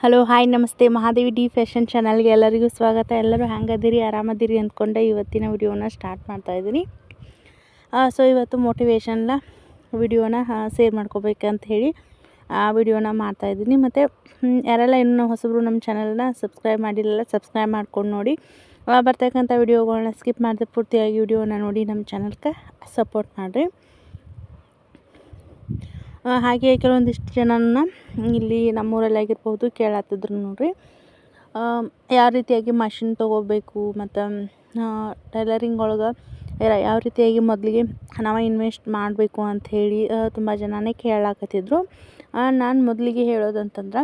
Hello hi ನಮಸ್ತೆ. Mahadevi D fashion ಚಾನಲ್ಗೆ ಎಲ್ಲರಿಗೂ ಸ್ವಾಗತ. ಎಲ್ಲರೂ ಹ್ಯಾಂಗದಿರಿ ಆರಾಮದಿರಿ ಅಂದ್ಕೊಂಡೆ ಇವತ್ತಿನ ವಿಡಿಯೋನ ಸ್ಟಾರ್ಟ್ ಮಾಡ್ತಾಯಿದ್ದೀನಿ ಸೊ ಇವತ್ತು ಮೋಟಿವೇಶನ್ನ ವಿಡಿಯೋನ ಸೇರ್ ಮಾಡ್ಕೋಬೇಕಂತ ಹೇಳಿ, ಆ, ವಿಡಿಯೋನ ಮಾಡ್ತಾಯಿದ್ದೀನಿ ಮತ್ತು ಯಾರೆಲ್ಲ ಇನ್ನೂ ಹೊಸಬ್ರು ನಮ್ಮ ಚಾನಲ್ನ ಸಬ್ಸ್ಕ್ರೈಬ್ ಮಾಡಿರಲಿಲ್ಲ ಸಬ್ಸ್ಕ್ರೈಬ್ ಮಾಡ್ಕೊಂಡು ನೋಡಿ. ಬರ್ತಕ್ಕಂಥ ವಿಡಿಯೋಗಳನ್ನ ಸ್ಕಿಪ್ ಮಾಡಿದೆ, ಪೂರ್ತಿಯಾಗಿ ವಿಡಿಯೋನ ನೋಡಿ ನಮ್ಮ ಚಾನಲ್ಗೆ ಸಪೋರ್ಟ್ ಮಾಡಿರಿ. ಹಾಗೆ ಕೆಲವೊಂದಿಷ್ಟು ಜನನ ಇಲ್ಲಿ ನಮ್ಮೂರಲ್ಲಿ ಆಗಿರ್ಬೋದು ಕೇಳತ್ತಿದ್ರು ನೋಡಿರಿ. ಯಾವ ರೀತಿಯಾಗಿ ಮಷಿನ್ ತೊಗೋಬೇಕು ಮತ್ತು ಟೈಲರಿಂಗ್ ಒಳಗೆ ಯಾವ ರೀತಿಯಾಗಿ ಮೊದಲಿಗೆ ನಾವು ಇನ್ವೆಸ್ಟ್ ಮಾಡಬೇಕು ಅಂಥೇಳಿ ತುಂಬ ಜನನೇ ಕೇಳಾಕತ್ತಿದ್ರು. ನಾನು ಮೊದಲಿಗೆ ಹೇಳೋದಂತಂದ್ರೆ,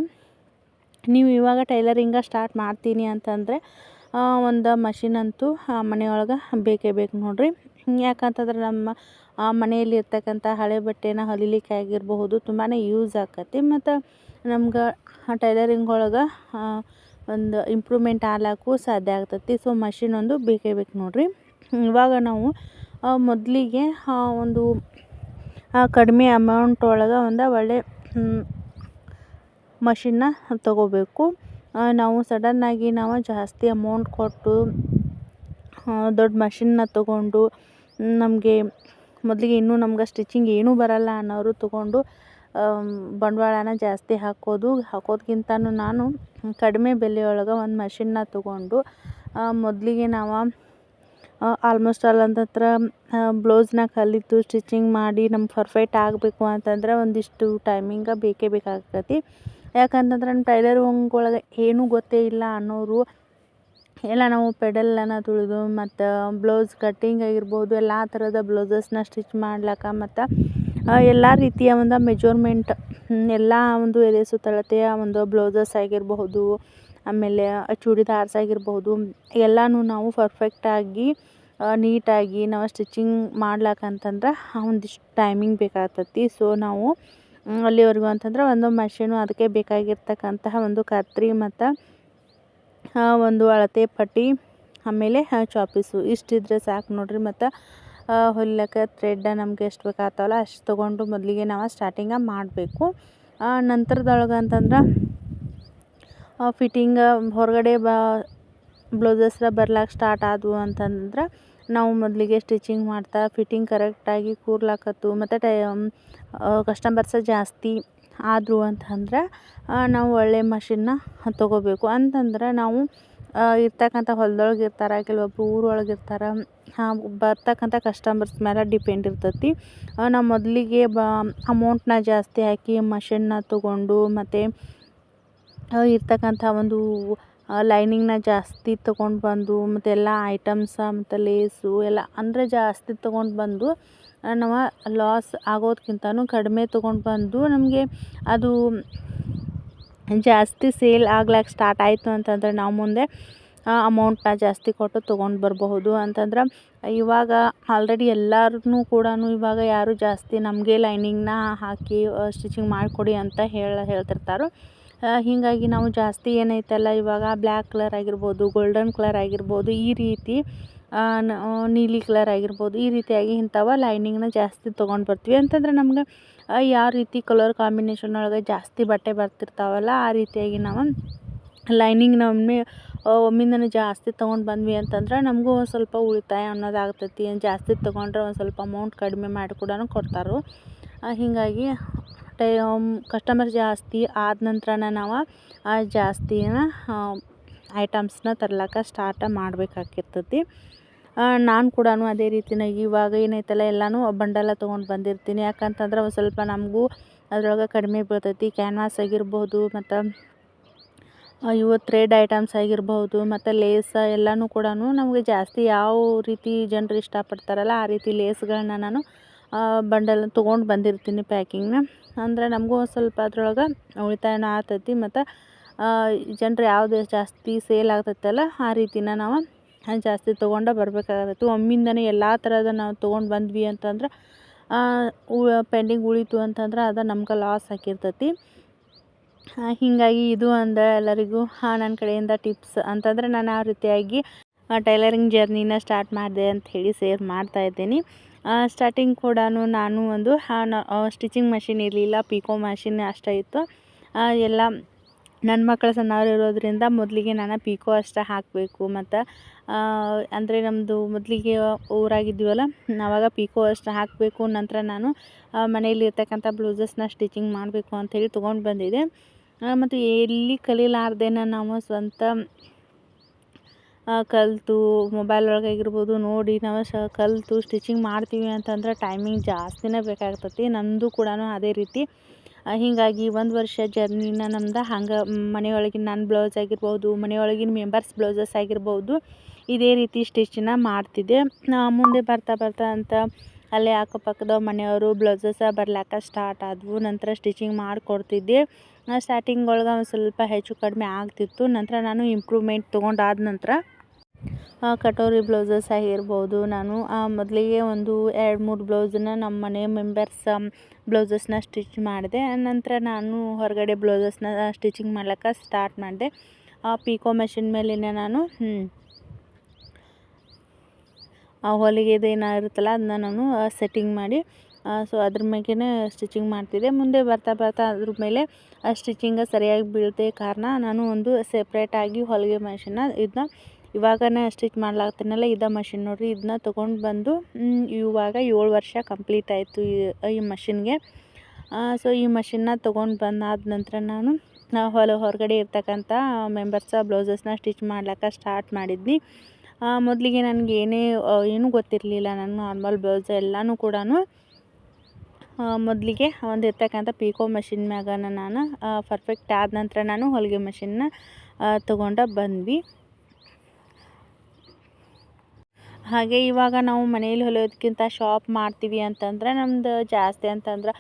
ನೀವು ಇವಾಗ ಟೈಲರಿಂಗ ಸ್ಟಾರ್ಟ್ ಮಾಡ್ತೀನಿ ಅಂತಂದರೆ ಒಂದು ಮಷಿನ್ ಅಂತೂ ಮನೆಯೊಳಗೆ ಬೇಕೇ ಬೇಕು ನೋಡ್ರಿ. ಯಾಕಂತಂದ್ರೆ ನಮ್ಮ ಮನೆಯಲ್ಲಿ ಇರ್ತಕ್ಕಂಥ ಹಳೆ ಬಟ್ಟೆನ ಹೊಲಿಲಿಕ್ಕೆ ಆಗಿರಬಹುದು ತುಂಬಾ ಯೂಸ್ ಆಕತಿ. ಮತ್ತು ನಮ್ಗೆ ಟೈಲರಿಂಗ್ ಒಳಗೆ ಒಂದು ಇಂಪ್ರೂವ್ಮೆಂಟ್ ಆಗ್ಲಕ್ಕೂ ಸಾಧ್ಯ ಆಗ್ತತಿ. ಸೊ ಮಷಿನ್ ಒಂದು ಬೇಕೇ ಬೇಕು ನೋಡಿರಿ. ಇವಾಗ ನಾವು ಮೊದಲಿಗೆ ಒಂದು ಕಡಿಮೆ ಅಮೌಂಟ್ ಒಳಗೆ ಒಂದು ಒಳ್ಳೆ ಮಷಿನ್ನ ತಗೋಬೇಕು. ನಾವು ಸಡನ್ನಾಗಿ ನಾವು ಜಾಸ್ತಿ ಅಮೌಂಟ್ ಕೊಟ್ಟು ದೊಡ್ಡ ಮಷಿನ್ನ ತಗೊಂಡು ನಮಗೆ ಮೊದಲಿಗೆ ಇನ್ನೂ ನಮ್ಗೆ ಸ್ಟಿಚಿಂಗ್ ಏನೂ ಬರಲ್ಲ ಅನ್ನೋರು ತೊಗೊಂಡು ಬಂಡವಾಳನ ಜಾಸ್ತಿ ಹಾಕೋದು, ಹಾಕೋದ್ಕಿಂತನೂ ನಾನು ಕಡಿಮೆ ಬೆಲೆಯೊಳಗೆ ಒಂದು ಮಷಿನ್ನ ತೊಗೊಂಡು ಮೊದಲಿಗೆ ನಾವು ಆಲ್ಮೋಸ್ಟ್ ಆಲ್ ಅಂತಂತ್ರ ಬ್ಲೌಸ್ನ ಕಲಿತು ಸ್ಟಿಚಿಂಗ್ ಮಾಡಿ ನಮ್ಗೆ ಪರ್ಫೆಕ್ಟ್ ಆಗಬೇಕು ಅಂತಂದ್ರೆ ಒಂದಿಷ್ಟು ಟೈಮಿಂಗ ಬೇಕೇ ಬೇಕಾಗ್ತೈತಿ. ಯಾಕಂತಂದ್ರೆ ನಮ್ಮ ಟೈಲರಿಂಗ್ ಒಳಗೆ ಏನೂ ಗೊತ್ತೇ ಇಲ್ಲ ಅನ್ನೋರು ಎಲ್ಲ ನಾವು ಪೆಡಲನ್ನ ತುಳಿದು ಮತ್ತು ಬ್ಲೌಸ್ ಕಟ್ಟಿಂಗ್ ಆಗಿರ್ಬೋದು, ಎಲ್ಲ ಥರದ ಬ್ಲೌಸಸ್ನ ಸ್ಟಿಚ್ ಮಾಡ್ಲಿಕ್ಕೆ ಮತ್ತು ಎಲ್ಲ ರೀತಿಯ ಒಂದು ಮೆಜರ್ಮೆಂಟ್ ಎಲ್ಲ ಒಂದು ಎದೆ ಸುತ್ತಳತೆಯ ಒಂದು ಬ್ಲೌಸಸ್ ಆಗಿರಬಹುದು, ಆಮೇಲೆ ಚೂಡಿದಾರ್ಸ್ ಆಗಿರಬಹುದು, ಎಲ್ಲನೂ ನಾವು ಪರ್ಫೆಕ್ಟಾಗಿ ನೀಟಾಗಿ ನಾವು ಸ್ಟಿಚಿಂಗ್ ಮಾಡ್ಲಿಕ್ಕಂತಂದ್ರೆ ಒಂದಿಷ್ಟು ಟೈಮಿಂಗ್ ಬೇಕಾಗ್ತತಿ. ಸೊ ನಾವು ಅಲ್ಲಿವರೆಗೂ ಅಂತಂದ್ರೆ ಒಂದು ಮಷೀನು ಅದಕ್ಕೆ ಬೇಕಾಗಿರ್ತಕ್ಕಂತಹ ಒಂದು ಕತ್ರಿ ಮತ್ತು ಒಂದು ಅಳತೆ ಪಟ್ಟಿ, ಆಮೇಲೆ ಚಾಪೀಸು. ಇಷ್ಟಿದ್ರೆ ಸಾಕು ನೋಡ್ರಿ. ಮತ್ತು ಹೊಲಿಲಕ್ಕ ಥ್ರೆಡ್ ನಮ್ಗೆ ಎಷ್ಟು ಬೇಕಾಗ್ತಾವಲ್ಲ, ಅಷ್ಟು ತೊಗೊಂಡು ಮೊದಲಿಗೆ ನಾವು ಸ್ಟಾರ್ಟಿಂಗ ಮಾಡಬೇಕು. ನಂತರದೊಳಗೆ ಅಂತಂದ್ರೆ ಫಿಟ್ಟಿಂಗ ಹೊರಗಡೆ ಬ ಬ್ಲೌಸಸ್ರ ಬರ್ಲಾಕ ಸ್ಟಾರ್ಟ್ ಆದವು ಅಂತಂದ್ರೆ, ನಾವು ಮೊದಲಿಗೆ ಸ್ಟಿಚಿಂಗ್ ಮಾಡ್ತಾ ಫಿಟ್ಟಿಂಗ್ ಕರೆಕ್ಟಾಗಿ ಕೂರ್ಲಾಕತ್ತು. ಮತ್ತು ಟೈ ಕಸ್ಟಮರ್ಸ ಜಾಸ್ತಿ ಆದರು ಅಂತಂದ್ರೆ ನಾವು ಒಳ್ಳೆಯ ಮಷಿನ್ನ ತೊಗೋಬೇಕು. ಅಂತಂದ್ರೆ ನಾವು ಇರ್ತಕ್ಕಂಥ ಹೊಲ್ದೊಳಗೆ ಇರ್ತಾರೆ ಕೆಲವೊಬ್ಬರು ಊರೊಳಗೆ ಇರ್ತಾರೆ ಬರ್ತಕ್ಕಂಥ ಕಸ್ಟಮರ್ಸ್ ಮೇಲೆ ಡಿಪೆಂಡ್ ಇರ್ತೈತಿ. ನಾವು ಮೊದಲಿಗೆ ಬ ಅಮೌಂಟ್ನ ಜಾಸ್ತಿ ಹಾಕಿ ಮಷಿನ್ನ ತೊಗೊಂಡು ಮತ್ತು ಇರ್ತಕ್ಕಂಥ ಒಂದು ಲೈನಿಂಗ್ನ ಜಾಸ್ತಿ ತೊಗೊಂಡು ಬಂದು, ಮತ್ತೆಲ್ಲ ಐಟಮ್ಸ ಮತ್ತು ಲೇಸು ಎಲ್ಲ, ಅಂದರೆ ಜಾಸ್ತಿ ತೊಗೊಂಡು ಬಂದು ನಾವು ಲಾಸ್ ಆಗೋದ್ಕಿಂತನೂ ಕಡಿಮೆ ತೊಗೊಂಡು ಬಂದು ನಮಗೆ ಅದು ಜಾಸ್ತಿ ಸೇಲ್ ಆಗ್ಲಿಕ್ಕೆ ಸ್ಟಾರ್ಟ್ ಆಯಿತು ಅಂತಂದ್ರೆ ನಾವು ಮುಂದೆ ಅಮೌಂಟ್ನ ಜಾಸ್ತಿ ಕೊಟ್ಟು ತೊಗೊಂಡು ಬರಬಹುದು. ಅಂತಂದ್ರೆ ಇವಾಗ ಆಲ್ರೆಡಿ ಎಲ್ಲರೂ ಕೂಡ ಇವಾಗ ಯಾರು ಜಾಸ್ತಿ ನಮಗೆ ಲೈನಿಂಗ್ನ ಹಾಕಿ ಸ್ಟಿಚಿಂಗ್ ಮಾಡಿಕೊಡಿ ಅಂತ ಹೇಳ, ಹೇಳ್ತಿರ್ತಾರೆ. ಹೀಗಾಗಿ ನಾವು ಜಾಸ್ತಿ ಏನೈತಲ್ಲ ಇವಾಗ ಬ್ಲ್ಯಾಕ್ ಕಲರ್ ಆಗಿರ್ಬೋದು ಗೋಲ್ಡನ್ ಕಲರ್ ಆಗಿರ್ಬೋದು, ಈ ರೀತಿ ನೀಲಿ ಕಲರ್ ಆಗಿರ್ಬೋದು, ಈ ರೀತಿಯಾಗಿ ಇಂಥವ ಲೈನಿಂಗ್ನ ಜಾಸ್ತಿ ತೊಗೊಂಡು ಬರ್ತೀವಿ. ಅಂತಂದ್ರೆ ನಮ್ಗೆ ಯಾವ ರೀತಿ ಕಲರ್ ಕಾಂಬಿನೇಷನ್ ಒಳಗೆ ಜಾಸ್ತಿ ಬಟ್ಟೆ ಬರ್ತಿರ್ತಾವಲ್ಲ, ಆ ರೀತಿಯಾಗಿ ನಾವು ಲೈನಿಂಗ್ನ ಒಮ್ಮೆ ಒಮ್ಮಿಂದನೂ ಜಾಸ್ತಿ ತೊಗೊಂಡು ಬಂದ್ವಿ ಅಂತಂದ್ರೆ ನಮಗೂ ಒಂದು ಸ್ವಲ್ಪ ಉಳಿತಾಯ ಅನ್ನೋದಾಗ್ತೈತಿ. ಜಾಸ್ತಿ ತೊಗೊಂಡ್ರೆ ಒಂದು ಸ್ವಲ್ಪ ಅಮೌಂಟ್ ಕಡಿಮೆ ಮಾಡಿ ಕೂಡ ಕೊಡ್ತಾರೆ. ಹೀಗಾಗಿ ಟೈ ಕಸ್ಟಮರ್ ಜಾಸ್ತಿ ಆದ ನಂತರನ ನಾವು ಜಾಸ್ತಿನ ಐಟಮ್ಸ್ನ ತರ್ಲಿಕ್ಕೆ ಸ್ಟಾರ್ಟ ಮಾಡಬೇಕಾಗಿರ್ತೈತಿ ನಾನು ಕೂಡ ಅದೇ ರೀತಿನಾಗಿ ಇವಾಗ ಏನೈತಲ್ಲ, ಎಲ್ಲನೂ ಬಂಡಲ ತೊಗೊಂಡು ಬಂದಿರ್ತೀನಿ. ಯಾಕಂತಂದ್ರೆ ಒಂದು ಸ್ವಲ್ಪ ನಮಗೂ ಅದ್ರೊಳಗೆ ಕಡಿಮೆ ಬೀಳ್ತೈತಿ ಕ್ಯಾನ್ವಾಸ್ ಆಗಿರ್ಬೋದು, ಮತ್ತು ಇವು ಥ್ರೆಡ್ ಐಟಮ್ಸ್ ಆಗಿರ್ಬೋದು, ಮತ್ತು ಲೇಸ ಎಲ್ಲನೂ ಕೂಡ ನಮಗೆ ಜಾಸ್ತಿ ಯಾವ ರೀತಿ ಜನರು ಇಷ್ಟಪಡ್ತಾರಲ್ಲ, ಆ ರೀತಿ ಲೇಸ್ಗಳನ್ನ ನಾನು ಬಂಡಲ್ ತೊಗೊಂಡು ಬಂದಿರ್ತೀನಿ ಪ್ಯಾಕಿಂಗ್ನ. ಅಂದ್ರೆ ನಮಗೂ ಒಂದು ಸ್ವಲ್ಪ ಅದರೊಳಗೆ ಉಳಿತಾಯನೂ ಆಗ್ತೈತಿ ಮತ್ತು ಜನರು ಯಾವುದು ಜಾಸ್ತಿ ಸೇಲ್ ಆಗ್ತೈತಲ್ಲ, ಆ ರೀತಿನ ನಾವು ಜಾಸ್ತಿ ತೊಗೊಂಡು ಬರಬೇಕಾಗತ್ತೆ ಒಮ್ಮಿಂದನೇ ಎಲ್ಲ ಥರದ ನಾವು ತೊಗೊಂಡು ಬಂದ್ವಿ ಅಂತಂದ್ರೆ ಪೆಂಡಿಂಗ್ ಉಳೀತು ಅಂತಂದ್ರೆ ಅದು ನಮ್ಗೆ ಲಾಸ್ ಆಗಿರ್ತೈತಿ ಹೀಗಾಗಿ ಇದು ಒಂದು ಎಲ್ಲರಿಗೂ ನನ್ನ ಕಡೆಯಿಂದ ಟಿಪ್ಸ್ ಅಂತಂದರೆ ನಾನು ಆ ರೀತಿಯಾಗಿ ಟೈಲರಿಂಗ್ ಜರ್ನಿನ ಸ್ಟಾರ್ಟ್ ಮಾಡಿದೆ ಅಂತ ಹೇಳಿ ಸೇರ್ ಮಾಡ್ತಾ ಇದ್ದೀನಿ. ಸ್ಟಾರ್ಟಿಂಗ್ ಕೂಡ ನಾನು ಒಂದು ಸ್ಟಿಚಿಂಗ್ ಮಷಿನ್ ಇರಲಿಲ್ಲ ಪಿಕೋ ಮಷಿನ್ ಅಷ್ಟೇ ಇತ್ತು. ಎಲ್ಲ ನನ್ನ ಮಕ್ಕಳು ಸಣ್ಣವ್ರು ಇರೋದರಿಂದ ಮೊದಲಿಗೆ ನಾನು ಪೀಕೋ ಅಷ್ಟೇ ಹಾಕಬೇಕು, ಮತ್ತು ಅಂದರೆ ನಮ್ಮದು ಮೊದಲಿಗೆ ಊರಾಗಿದ್ವಲ್ಲ ಆವಾಗ ಪೀಕೋ ಅಷ್ಟು ಹಾಕಬೇಕು, ನಂತರ ನಾನು ಮನೆಯಲ್ಲಿರ್ತಕ್ಕಂಥ ಬ್ಲೌಸಸ್ನ ಸ್ಟಿಚಿಂಗ್ ಮಾಡಬೇಕು ಅಂಥೇಳಿ ತೊಗೊಂಡು ಬಂದಿದೆ ಮತ್ತು ಎಲ್ಲಿ ಕಲೀಲಾರ್ದೇನ ನಾವು ಸ್ವಂತ ಕಲಿತು ಮೊಬೈಲ್ ಒಳಗೆ ಆಗಿರ್ಬೋದು, ನೋಡಿ ನಾವು ಸ, ಕಲಿತು ಸ್ಟಿಚಿಂಗ್ ಮಾಡ್ತೀವಿ ಅಂತಂದ್ರೆ ಟೈಮಿಂಗ್ ಜಾಸ್ತಿನೇ ಬೇಕಾಗ್ತತಿ ನನ್ನದು ಕೂಡ ಅದೇ ರೀತಿ. ಹೀಗಾಗಿ ಒಂದು ವರ್ಷ ಜರ್ನಿನ ನಮ್ದು. ಹಂಗೆ ಮನೆಯೊಳಗಿನ ನನ್ನ ಬ್ಲೌಸ್ ಆಗಿರ್ಬೋದು, ಮನೆಯೊಳಗಿನ ಮೆಂಬರ್ಸ್ ಬ್ಲೌಸಸ್ ಆಗಿರ್ಬೋದು, ಇದೇ ರೀತಿ ಸ್ಟಿಚನ್ನ ಮಾಡ್ತಿದ್ದೆ. ಮುಂದೆ ಬರ್ತಾ ಬರ್ತಾ ಅಂತ ಅಲ್ಲೇ ಅಕ್ಕಪಕ್ಕದ ಮನೆಯವರು ಬ್ಲೌಸಸ್ ಬರ್ಲಾಕ ಸ್ಟಾರ್ಟ್ ಆದವು. ನಂತರ ಸ್ಟಿಚಿಂಗ್ ಮಾಡಿಕೊಡ್ತಿದ್ದೆ. ಸ್ಟಾರ್ಟಿಂಗ್ ಒಳಗೆ ಒಂದು ಸ್ವಲ್ಪ ಹೆಚ್ಚು ಕಡಿಮೆ ಆಗ್ತಿತ್ತು. ನಂತರ ನಾನು ಇಂಪ್ರೂವ್ಮೆಂಟ್ ತೊಗೊಂಡಾದ ನಂತರ ಕಟೋರಿ ಬ್ಲೌಸಸ್ ಆಗಿರ್ಬೋದು ನಾನು ಮೊದಲಿಗೆ ಒಂದು ಎರಡು ಮೂರು ಬ್ಲೌಸನ್ನ ನಮ್ಮ ಮನೆ ಮೆಂಬರ್ಸ್ ಬ್ಲೌಸಸ್ನ ಸ್ಟಿಚ್ ಮಾಡಿದೆ. ನಂತರ ನಾನು ಹೊರಗಡೆ ಬ್ಲೌಸಸ್ನ ಸ್ಟಿಚಿಂಗ್ ಮಾಡ್ಲಿಕ್ಕೆ ಸ್ಟಾರ್ಟ್ ಮಾಡಿದೆ. ಆ ಪಿಕೋ ಮೆಷಿನ್ ಮೇಲಿನ ನಾನು ಆ ಹೊಲಿಗೆದು ಏನಾಗಿರುತ್ತಲ್ಲ ಅದನ್ನ ನಾನು ಸೆಟ್ಟಿಂಗ್ ಮಾಡಿ ಸೊ ಅದ್ರ ಮೇಲೇ ಸ್ಟಿಚಿಂಗ್ ಮಾಡ್ತಿದ್ದೆ. ಮುಂದೆ ಬರ್ತಾ ಬರ್ತಾ ಅದ್ರ ಮೇಲೆ ಸ್ಟಿಚಿಂಗ ಸರಿಯಾಗಿ ಬೀಳದೆ ಕಾರಣ ನಾನು ಒಂದು ಸೆಪ್ರೇಟಾಗಿ ಹೊಲಿಗೆ ಮೆಷಿನ್ನ ಇದನ್ನ ಇವಾಗನೇ ಸ್ಟಿಚ್ ಮಾಡ್ಲಾಗ್ತೀನಲ್ಲ, ಇದೇ ಮಷಿನ್ ನೋಡಿರಿ ಇದನ್ನ ತೊಗೊಂಡು ಬಂದು ಇವಾಗ ಏಳು ವರ್ಷ ಕಂಪ್ಲೀಟ್ ಆಯಿತು ಈ ಮಷಿನ್ಗೆ ಸೊ ಈ ಮಷಿನ್ನ ತೊಗೊಂಡು ಬಂದಾದ ನಂತರ ನಾನು ಹೊಲ ಹೊರಗಡೆ ಇರ್ತಕ್ಕಂಥ ಮೆಂಬರ್ಸ ಬ್ಲೌಸಸ್ನ ಸ್ಟಿಚ್ ಮಾಡ್ಲಿಕ್ಕೆ ಸ್ಟಾರ್ಟ್ ಮಾಡಿದ್ನಿ. ಮೊದಲಿಗೆ ನನಗೆ ಏನೇ ಏನೂ ಗೊತ್ತಿರಲಿಲ್ಲ, ನಾನು ನಾರ್ಮಲ್ ಬ್ಲೌಸ್ ಎಲ್ಲನೂ ಕೂಡ ಮೊದಲಿಗೆ ಒಂದು ಇರ್ತಕ್ಕಂಥ ಪೀಕೋ ಮಷಿನ್ ಮ್ಯಾಗನ ನಾನು ಪರ್ಫೆಕ್ಟ್ ಆದ ನಂತರ ನಾನು ಹೊಲಿಗೆ ಮಷಿನ್ನ ತೊಗೊಂಡ ಬಂದ್ವಿ. ಹಾಗೆ ಇವಾಗ ನಾವು ಮನೇಲಿ ಹೊಲಿಯೋದಕ್ಕಿಂತ ಶಾಪ್ ಮಾಡ್ತೀವಿ ಅಂತಂದ್ರೆ ನಮ್ದು ಜಾಸ್ತಿ ಅಂತಂದ್ರೆ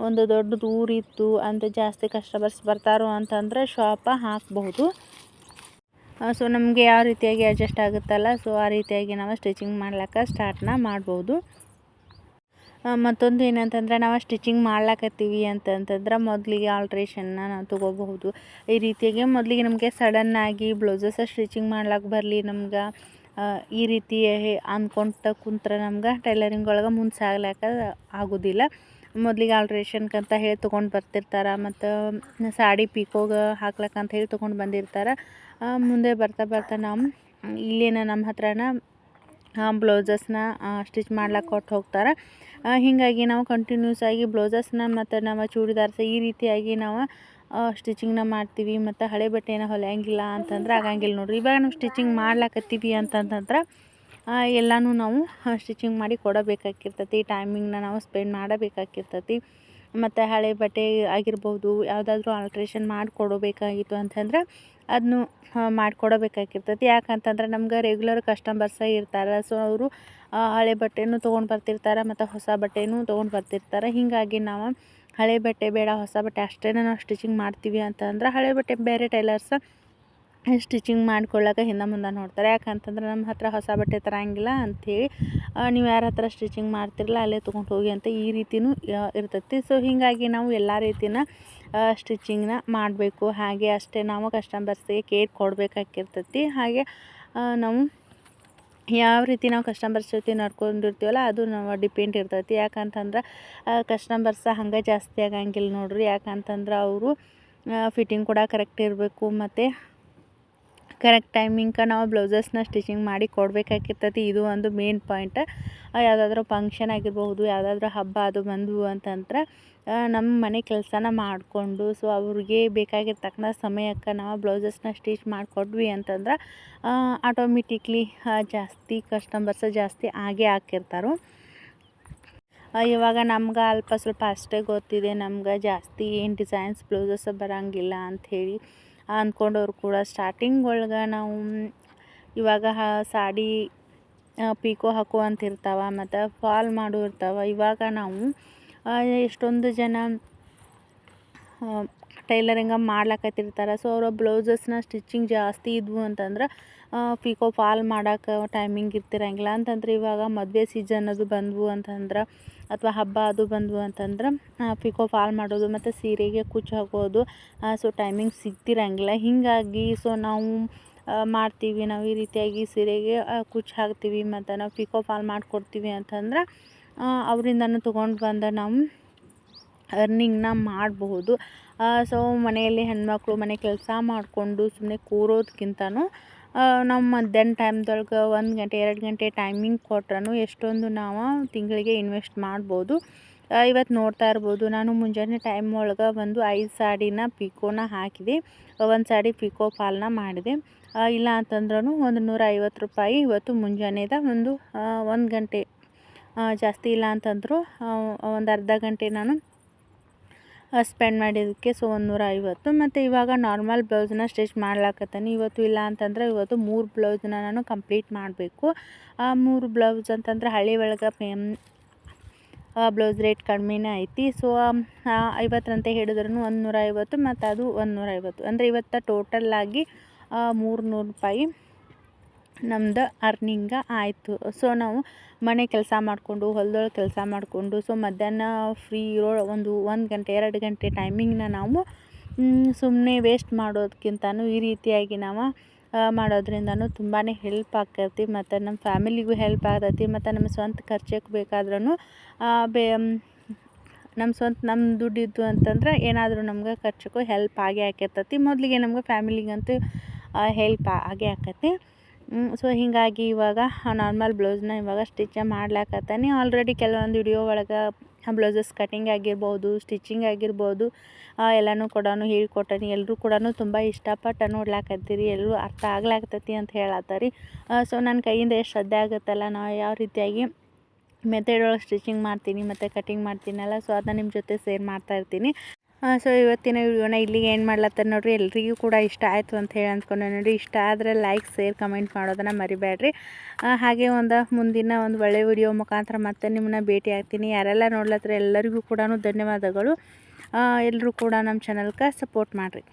ಒಂದು ದೊಡ್ಡ ಊರಿತ್ತು ಅಂತ ಜಾಸ್ತಿ ಕಸ್ಟಮರ್ಸ್ ಬರ್ತಾರೋ ಅಂತಂದ್ರೆ ಶಾಪ ಹಾಕಬಹುದು. ಸೊ ನಮಗೆ ಯಾವ ರೀತಿಯಾಗಿ ಅಡ್ಜಸ್ಟ್ ಆಗುತ್ತಲ್ಲ ಸೊ ಆ ರೀತಿಯಾಗಿ ನಾವು ಸ್ಟಿಚಿಂಗ್ ಮಾಡ್ಲಿಕ್ಕೆ ಸ್ಟಾರ್ಟ್ನ ಮಾಡ್ಬೋದು ಮತ್ತೊಂದು ಏನಂತಂದ್ರೆ ನಾವು ಸ್ಟಿಚಿಂಗ್ ಮಾಡ್ಲಾಕತ್ತೀವಿ ಅಂತಂತಂದ್ರೆ ಮೊದಲಿಗೆ ಆಲ್ಟ್ರೇಷನ್ನ ನಾವು ತೊಗೋಬಹುದು. ಈ ರೀತಿಯಾಗಿ ಮೊದಲಿಗೆ ನಮಗೆ ಸಡನ್ನಾಗಿ ಬ್ಲೌಸಸ್ ಸ್ಟಿಚಿಂಗ್ ಮಾಡ್ಲಿಕ್ಕೆ ಬರಲಿ ನಮ್ಗೆ. ಈ ರೀತಿ ಅಂದ್ಕೊಂತ ಕುಂತ್ರೆ ನಮ್ಗೆ ಟೈಲರಿಂಗ್ ಒಳಗೆ ಮುಂದೆ ಸಾಗ್ಲಾಕ ಆಗೋದಿಲ್ಲ. ಮೊದಲಿಗೆ ಆಲ್ಟ್ರೇಷನ್ಕಂತ ಹೇಳಿ ತೊಗೊಂಡು ಬರ್ತಿರ್ತಾರೆ ಮತ್ತು ಸಾಡಿ ಪೀಕೋಗ ಹಾಕ್ಲಕ್ಕಂತ ಹೇಳಿ ತೊಗೊಂಡು ಬಂದಿರ್ತಾರೆ. ಮುಂದೆ ಬರ್ತಾ ಬರ್ತಾ ನಾವು ಇಲ್ಲೇನ ನಮ್ಮ ಹತ್ರನ ಬ್ಲೌಸಸ್ನ ಸ್ಟಿಚ್ ಮಾಡ್ಲಿಕ್ಕೆ ಕೊಟ್ಟು ಹೋಗ್ತಾರೆ. ಹೀಗಾಗಿ ನಾವು ಕಂಟಿನ್ಯೂಸ್ ಆಗಿ ಬ್ಲೌಸಸ್ನ ಮತ್ತು ನಮ್ಮ ಚೂಡಿದಾರ್ಸ ಈ ರೀತಿಯಾಗಿ ನಾವು ಸ್ಟಿಚಿಂಗ್ನ ಮಾಡ್ತೀವಿ, ಮತ್ತು ಹಳೆ ಬಟ್ಟೆನ ಹೊಲಿಯಂಗಿಲ್ಲ ಅಂತಂದ್ರೆ ಆಗಂಗಿಲ್ಲ ನೋಡಿರಿ. ಇವಾಗ ನಾವು ಸ್ಟಿಚಿಂಗ್ ಮಾಡ್ಲಾಕತ್ತೀವಿ ಅಂತಂತಂದ್ರೆ ಎಲ್ಲನೂ ನಾವು ಸ್ಟಿಚಿಂಗ್ ಮಾಡಿ ಕೊಡಬೇಕಾಗಿರ್ತೈತಿ ಟೈಮಿಂಗ್ನ ನಾವು ಸ್ಪೆಂಡ್ ಮಾಡಬೇಕಾಗಿರ್ತತಿ ಮತ್ತು ಹಳೆ ಬಟ್ಟೆ ಆಗಿರ್ಬೋದು, ಯಾವುದಾದ್ರೂ ಆಲ್ಟ್ರೇಷನ್ ಮಾಡಿಕೊಡಬೇಕಾಗಿತ್ತು ಅಂತಂದ್ರೆ ಅದನ್ನು ಮಾಡಿಕೊಡಬೇಕಾಗಿರ್ತೈತಿ ಯಾಕಂತಂದ್ರೆ ನಮ್ಗೆ ರೆಗ್ಯುಲರ್ ಕಸ್ಟಮರ್ಸೇ ಇರ್ತಾರೆ ಸೊ ಅವರು ಹಳೆ ಬಟ್ಟೆನೂ ತೊಗೊಂಡು ಬರ್ತಿರ್ತಾರೆ, ಮತ್ತು ಹೊಸ ಬಟ್ಟೆನೂ ತೊಗೊಂಡು ಬರ್ತಿರ್ತಾರೆ. ಹೀಗಾಗಿ ನಾವು ಹಳೆ ಬಟ್ಟೆ ಬೇಡ, ಹೊಸ ಬಟ್ಟೆ ಅಷ್ಟೇ ನಾವು ಸ್ಟಿಚಿಂಗ್ ಮಾಡ್ತೀವಿ ಅಂತಂದ್ರೆ ಹಳೆ ಬಟ್ಟೆ ಬೇರೆ ಟೈಲರ್ಸ್ ಸ್ಟಿಚಿಂಗ್ ಮಾಡ್ಕೊಳ್ಳೋಕೆ ಹಿಂದೆ ಮುಂದೆ ನೋಡ್ತಾರೆ. ಯಾಕಂತಂದ್ರೆ ನಮ್ಮ ಹತ್ರ ಹೊಸ ಬಟ್ಟೆ ತರಂಗಿಲ್ಲ ಅಂಥೇಳಿ ನೀವು ಯಾರ ಹತ್ರ ಸ್ಟಿಚಿಂಗ್ ಮಾಡ್ತಿರಲ್ಲ ಅಲ್ಲೇ ತೊಗೊಂಡು ಹೋಗಿ ಅಂತ ಈ ರೀತಿಯೂ ಇರ್ತೈತಿ. ಸೊ ಹೀಗಾಗಿ ನಾವು ಎಲ್ಲ ರೀತಿನ ಸ್ಟಿಚಿಂಗ್ನ ಮಾಡಬೇಕು. ಹಾಗೆ ಅಷ್ಟೇ ನಾವು ಕಸ್ಟಮರ್ಸಿಗೆ ಕೇರ್ ಕೊಡಬೇಕಾಗಿರ್ತೈತಿ. ಹಾಗೆ ನಾವು ಯಾವ ರೀತಿ ನಾವು ಕಸ್ಟಮರ್ಸ್ ಜೊತೆ ನಡ್ಕೊಂಡಿರ್ತೀವಲ್ಲ, ಅದು ನಾವು ಡಿಪೆಂಡ್ ಇರ್ತೈತಿ. ಯಾಕಂತಂದ್ರೆ ಕಸ್ಟಮರ್ಸ್ ಹಂಗೆ ಜಾಸ್ತಿ ಆಗಂಗಿಲ್ಲ ನೋಡಿರಿ. ಯಾಕಂತಂದ್ರೆ, ಅವರು ಫಿಟ್ಟಿಂಗ್ ಕೂಡ ಕರೆಕ್ಟ್ ಇರಬೇಕು ಮತ್ತು ಕರೆಕ್ಟ್ ಟೈಮಿಂಗ್ಗೆ ನಾವು ಬ್ಲೌಸಸ್ನ ಸ್ಟಿಚಿಂಗ್ ಮಾಡಿ ಕೊಡಬೇಕಾಗಿರ್ತೈತಿ. ಇದು ಒಂದು ಮೇನ್ ಪಾಯಿಂಟ್ ಯಾವುದಾದ್ರೂ ಫಂಕ್ಷನ್ ಆಗಿರ್ಬೋದು ಯಾವುದಾದ್ರೂ ಹಬ್ಬ ಅದು ಬಂದವು ಅಂತಂದ್ರೆ ನಮ್ಮ ಮನೆ ಕೆಲಸನ ಮಾಡಿಕೊಂಡು ಸೊ ಅವ್ರಿಗೆ ಬೇಕಾಗಿರ್ತಕ್ಕಂಥ ಸಮಯಕ್ಕೆ ನಾವು ಬ್ಲೌಸಸ್ನ ಸ್ಟಿಚ್ ಮಾಡಿಕೊಟ್ವಿ ಅಂತಂದ್ರೆ ಆಟೋಮೆಟಿಕ್ಲಿ ಜಾಸ್ತಿ ಕಸ್ಟಮರ್ಸ್ ಜಾಸ್ತಿ ಆಗೇ ಹಾಕಿರ್ತಾರೆ. ಇವಾಗ ನಮ್ಗೆ ಅಲ್ಪ ಸ್ವಲ್ಪ ಅಷ್ಟೇ ಗೊತ್ತಿದೆ, ನಮ್ಗೆ ಜಾಸ್ತಿ ಏನು ಡಿಸೈನ್ಸ್ ಬ್ಲೌಸಸ್ ಬರೋಂಗಿಲ್ಲ ಅಂಥೇಳಿ ಅಂದ್ಕೊಂಡವ್ರು ಕೂಡ ಸ್ಟಾರ್ಟಿಂಗ್ ಒಳಗೆ ನಾವು ಇವಾಗ ಸಾಡಿ ಪೀಕೋ ಹಾಕೋ ಇರ್ತಾವೆ ಮತ್ತು ಫಾಲ್ ಮಾಡು ಇರ್ತಾವೆ, ಇವಾಗ ನಾವು ಎಷ್ಟೊಂದು ಜನ ಟೈಲರಿಂಗ ಮಾಡ್ಲಾಕತ್ತಿರ್ತಾರೆ. ಸೊ ಅವರ ಬ್ಲೌಸಸ್ನ ಸ್ಟಿಚಿಂಗ್ ಜಾಸ್ತಿ ಇದ್ವು ಅಂತಂದ್ರೆ ಪಿಕೋ ಫಾಲ್ ಮಾಡೋಕೆ ಟೈಮಿಂಗ್ ಇರ್ತಿರಂಗಿಲ್ಲ. ಅಂತಂದ್ರೆ ಇವಾಗ ಮದುವೆ ಸೀಸನ್ ಅದು ಬಂದವು ಅಂತಂದ್ರೆ, ಅಥವಾ ಹಬ್ಬ ಅದು ಬಂದವು ಅಂತಂದ್ರೆ ಪಿಕೋ ಫಾಲ್ ಮಾಡೋದು ಮತ್ತು ಸೀರೆಗೆ ಕುಚ್ಚು ಹಾಕೋದು ಸೊ ಟೈಮಿಂಗ್ ಸಿಗ್ತಿರಂಗಿಲ್ಲ. ಹೀಗಾಗಿ ಸೊ ನಾವು ಮಾಡ್ತೀವಿ. ನಾವು ಈ ರೀತಿಯಾಗಿ ಸೀರೆಗೆ ಕುಚ್ಚು ಹಾಕ್ತೀವಿ ಮತ್ತು ನಾವು ಪಿಕೋ ಫಾಲ್ ಮಾಡಿಕೊಡ್ತೀವಿ ಅಂತಂದ್ರೆ ಅವರಿಂದನೂ ತೊಗೊಂಡು ಬಂದ ನಾವು ಅರ್ನಿಂಗ್ನ ಮಾಡಬಹುದು. ಸೊ ಮನೆಯಲ್ಲಿ ಹೆಣ್ಮಕ್ಳು ಮನೆ ಕೆಲಸ ಮಾಡಿಕೊಂಡು ಸುಮ್ಮನೆ ಕೂರೋದಕ್ಕಿಂತನೂ ನಮ್ಮ ಮಧ್ಯಾಹ್ನ ಟೈಮ್ದೊಳಗೆ ಒಂದು ಗಂಟೆ, ಎರಡು ಗಂಟೆ ಟೈಮಿಂಗ್ ಕೊಟ್ರೂ ಎಷ್ಟೊಂದು ನಾವು ತಿಂಗಳಿಗೆ ಇನ್ವೆಸ್ಟ್ ಮಾಡ್ಬೋದು. ಇವತ್ತು ನೋಡ್ತಾ ಇರ್ಬೋದು, ನಾನು ಮುಂಜಾನೆ ಟೈಮ್ ಒಳಗೆ ಒಂದು ಐದು ಸಾಡಿನ ಪಿಕೋನ ಹಾಕಿದೆ. ಒಂದು ಸಾಡಿ ಪಿಕೋ ಪಾಲನ ಮಾಡಿದೆ. ಇಲ್ಲ ಅಂತಂದ್ರೂ ಒಂದು ನೂರ ರೂಪಾಯಿ ಇವತ್ತು ಮುಂಜಾನೆದ ಒಂದು ಒಂದು ಗಂಟೆ ಜಾಸ್ತಿ ಇಲ್ಲ ಅಂತಂದರು ಒಂದು ಅರ್ಧ ಗಂಟೆ ನಾನು ಸ್ಪೆಂಡ್ ಮಾಡಿದ್ದಕ್ಕೆ ಸೊ ಒಂದು ನೂರ ಐವತ್ತು. ಮತ್ತು ಇವಾಗ ನಾರ್ಮಲ್ ಬ್ಲೌಸ್ನ ಸ್ಟಿಚ್ ಮಾಡ್ಲಾಕತ್ತೀನಿ. ಇವತ್ತು ಇಲ್ಲ ಅಂತಂದ್ರೆ ಇವತ್ತು ಮೂರು ಬ್ಲೌಸ್ನ ನಾನು ಕಂಪ್ಲೀಟ್ ಮಾಡಬೇಕು. ಆ, ಮೂರು ಬ್ಲೌಸ್ ಅಂತಂದ್ರೆ ಹಳ್ಳಿ ಒಳಗೆ ಪೇಮ್ ಬ್ಲೌಸ್ ರೇಟ್ ಕಡಿಮೆನೇ ಐತಿ. ಸೊ ಐವತ್ತರಂತೆ ಹಿಡಿದ್ರೂ ಒಂದು ನೂರ ಐವತ್ತು, ಮತ್ತು ಅದು ಒಂದು ನೂರ ಐವತ್ತು. ಅಂದರೆ ಇವತ್ತು ಟೋಟಲ್ಲಾಗಿ ಮೂರು ನೂರು ರೂಪಾಯಿ. ನಮ್ದು ಅರ್ನಿಂಗ ಆಯಿತು. ಸೊ ನಾವು ಮನೆ ಕೆಲಸ ಮಾಡಿಕೊಂಡು, ಹೊಲ್ದೊಳಗೆ ಕೆಲಸ ಮಾಡಿಕೊಂಡು ಸೊ ಮಧ್ಯಾಹ್ನ ಫ್ರೀ ಇರೋ ಒಂದು ಒಂದು ಗಂಟೆ, ಎರಡು ಗಂಟೆ ಟೈಮಿಂಗ್ನ ನಾವು ಸುಮ್ಮನೆ ವೇಸ್ಟ್ ಮಾಡೋದಕ್ಕಿಂತನೂ ಈ ರೀತಿಯಾಗಿ ನಾವು ಮಾಡೋದ್ರಿಂದನೂ ತುಂಬಾ ಹೆಲ್ಪ್ ಆಗ್ತೈತಿ ಮತ್ತು ನಮ್ಮ ಫ್ಯಾಮಿಲಿಗೂ ಹೆಲ್ಪ್ ಆಗ್ತೈತಿ ಮತ್ತು ನಮ್ಮ ಸ್ವಂತ ಖರ್ಚಕ್ಕೆ ಬೇಕಾದ್ರೂ ಬೇ ನಮ್ಮ ಸ್ವಂತ ನಮ್ಮ ದುಡ್ಡಿದ್ದು ಅಂತಂದ್ರೆ ಏನಾದರೂ ನಮ್ಗೆ ಖರ್ಚಕ್ಕೂ ಹೆಲ್ಪ್ ಆಗೇ ಆಕೈತತಿ. ಮೊದಲಿಗೆ ನಮ್ಗೆ ಫ್ಯಾಮಿಲಿಗಂತೂ ಹೆಲ್ಪ್ ಆಗೇ ಆಕ್ಕೈತಿ ಸೊ ಹೀಗಾಗಿ ಇವಾಗ ನಾರ್ಮಲ್ ಬ್ಲೌಸ್ನ ಇವಾಗ ಸ್ಟಿಚ್ ಮಾಡ್ಲಾಕತ್ತಾನೆ. ಆಲ್ರೆಡಿ ಕೆಲವೊಂದು ವಿಡಿಯೋ ಒಳಗೆ ಬ್ಲೌಸಸ್ ಕಟಿಂಗ್ ಆಗಿರ್ಬೋದು ಸ್ಟಿಚಿಂಗ್ ಆಗಿರ್ಬೋದು ಎಲ್ಲನೂ ಕೂಡ ಹೇಳ್ಕೊಟ್ಟನಿ. ಎಲ್ಲರೂ ಕೂಡ ತುಂಬ ಇಷ್ಟಪಟ್ಟು ನೋಡ್ಲಾಕತ್ತೀರಿ. ಎಲ್ಲರೂ ಅರ್ಥ ಆಗ್ಲಾಕತ್ತೈತಿ ಅಂತ ಹೇಳತ್ತಾರಿ. ಸೊ ನನ್ನ ಕೈಯಿಂದ ಎಷ್ಟು ಶ್ರದ್ಧೆ ಆಗುತ್ತಲ್ಲ, ನಾ ಯಾವ ರೀತಿಯಾಗಿ ಮೆಥಡ್ ಒಳಗೆ ಸ್ಟಿಚಿಂಗ್ ಮಾಡ್ತೀನಿ, ಮತ್ತು ಕಟಿಂಗ್ ಮಾಡ್ತೀನಲ್ಲ ಸೊ ಅದನ್ನ ನಿಮ್ಮ ಜೊತೆ ಸೇರ್ ಮಾಡ್ತಾ ಇರ್ತೀನಿ. ಸೊ ಇವತ್ತಿನ ವಿಡಿಯೋನ ಇಲ್ಲಿಗೆ ಏನು ಮಾಡ್ಲತ್ತಾರ ನೋಡಿರಿ. ಎಲ್ರಿಗೂ ಕೂಡ ಇಷ್ಟ ಆಯಿತು ಅಂತ ಹೇಳಿ ಅಂದ್ಕೊಂಡೆ ನೋಡಿರಿ. ಇಷ್ಟ ಆದರೆ ಲೈಕ್ ಶೇರ್ ಕಮೆಂಟ್ ಮಾಡೋದನ್ನು ಮರಿಬೇಡ್ರಿ ಹಾಗೆ ಒಂದು ಮುಂದಿನ ಒಂದು ಒಳ್ಳೆ ವಿಡಿಯೋ ಮುಖಾಂತರ ಮತ್ತೆ ನಿಮ್ಮನ್ನ ಭೇಟಿ ಆಗ್ತೀನಿ. ಯಾರೆಲ್ಲ ನೋಡ್ಲತ್ತರ ಎಲ್ಲರಿಗೂ ಕೂಡ ಧನ್ಯವಾದಗಳು. ಎಲ್ಲರೂ ಕೂಡ ನಮ್ಮ ಚಾನಲ್ಗೆ ಸಪೋರ್ಟ್ ಮಾಡಿರಿ.